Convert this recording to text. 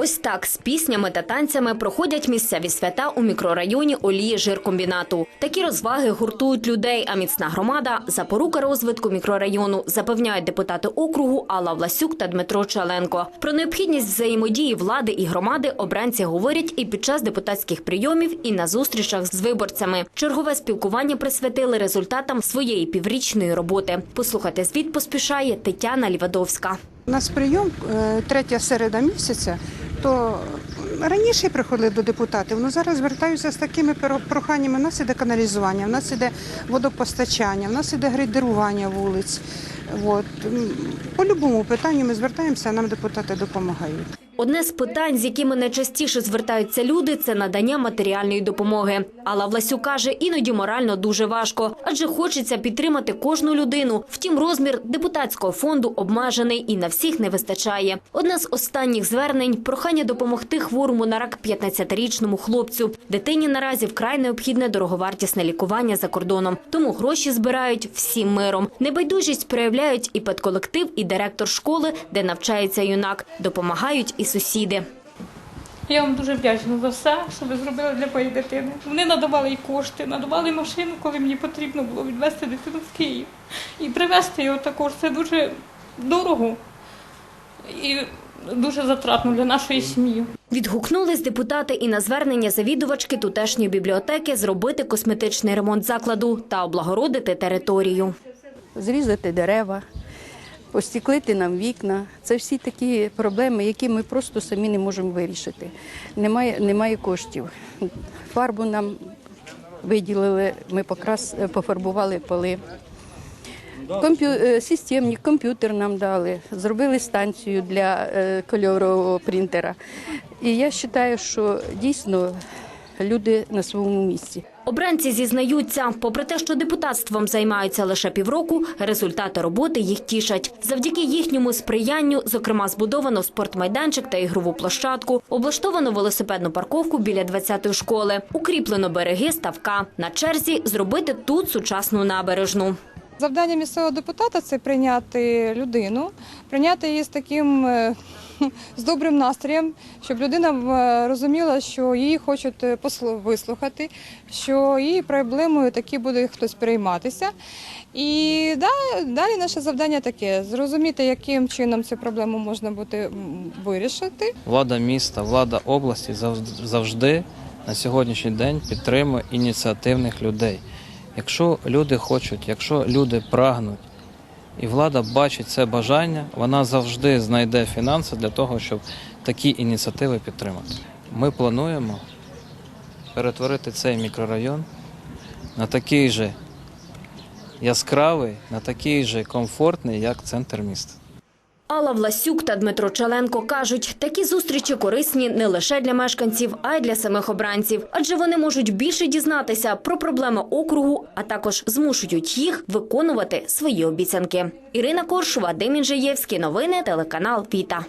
Ось так з піснями та танцями проходять місцеві свята у мікрорайоні Олії жиркомбінату. Такі розваги гуртують людей, а міцна громада запорука розвитку мікрорайону, запевняють депутати округу Алла Власюк та Дмитро Чаленко. Про необхідність взаємодії влади і громади обранці говорять і під час депутатських прийомів, і на зустрічах з виборцями. Чергове спілкування присвятили результатам своєї піврічної роботи. Послухати звіт поспішає Тетяна Лівадовська. У нас прийом е, третя середа місяця, то раніше приходили до депутатів, але зараз звертаюся з такими проханнями. У нас іде каналізування, у нас іде водопостачання, у нас іде грейдерування вулиць. От. По будь-якому питанню ми звертаємося, а нам депутати допомагають. Одне з питань, з якими найчастіше звертаються люди, це надання матеріальної допомоги. Алла Власюк каже, іноді морально дуже важко, адже хочеться підтримати кожну людину. Втім, розмір депутатського фонду обмежений і на всіх не вистачає. Одне з останніх звернень прохання допомогти хворому на рак 15-річному хлопцю. Дитині наразі вкрай необхідне дороговартісне лікування за кордоном. Тому гроші збирають всім миром. Небайдужість проявляють і педколектив, і директор школи, де навчається юнак. Допомагають і сусіди. Я вам дуже вдячна за все, що ви зробили для моєї дитини. Вони надавали і кошти, надавали машину, коли мені потрібно було відвезти дитину в Київ. І привезти його також. Це дуже дорого і дуже затратно для нашої сім'ї. Відгукнулись депутати і на звернення завідувачки тутешньої бібліотеки зробити косметичний ремонт закладу та облагородити територію. зрізати дерева, постіклити нам вікна. Це всі такі проблеми, які ми просто самі не можемо вирішити. Немає, немає коштів. Фарбу нам виділили, ми покрас, пофарбували поли. Комп'ю... е, Системник, комп'ютер нам дали, зробили станцію для е, кольорового принтера. І я вважаю, що дійсно люди на своєму місці. Обранці зізнаються, попри те, що депутатством займаються лише півроку, результати роботи їх тішать. Завдяки їхньому сприянню, зокрема, збудовано спортмайданчик та ігрову площадку, облаштовано велосипедну парковку біля 20-ї школи, укріплено береги ставка. На черзі зробити тут сучасну набережну. Завдання місцевого депутата це прийняти людину, прийняти її з таким е, з добрим настроєм, щоб людина е, розуміла, що її хочуть е, вислухати, що її проблемою таки буде хтось перейматися. І далі наше завдання таке зрозуміти, яким чином цю проблему можна буде вирішити. Влада міста, влада області завжди на сьогоднішній день підтримує ініціативних людей. Якщо люди хочуть, якщо люди прагнуть, і влада бачить це бажання, вона завжди знайде фінанси для того, щоб такі ініціативи підтримати. Ми плануємо перетворити цей мікрорайон на такий же яскравий, на такий же комфортний, як центр міста. Алла Власюк та Дмитро Чаленко кажуть, такі зустрічі корисні не лише для мешканців, а й для самих обранців, адже вони можуть більше дізнатися про проблеми округу, а також змушують їх виконувати свої обіцянки. Ірина Коршова, Демін Жиєвський, новини, телеканал Віта.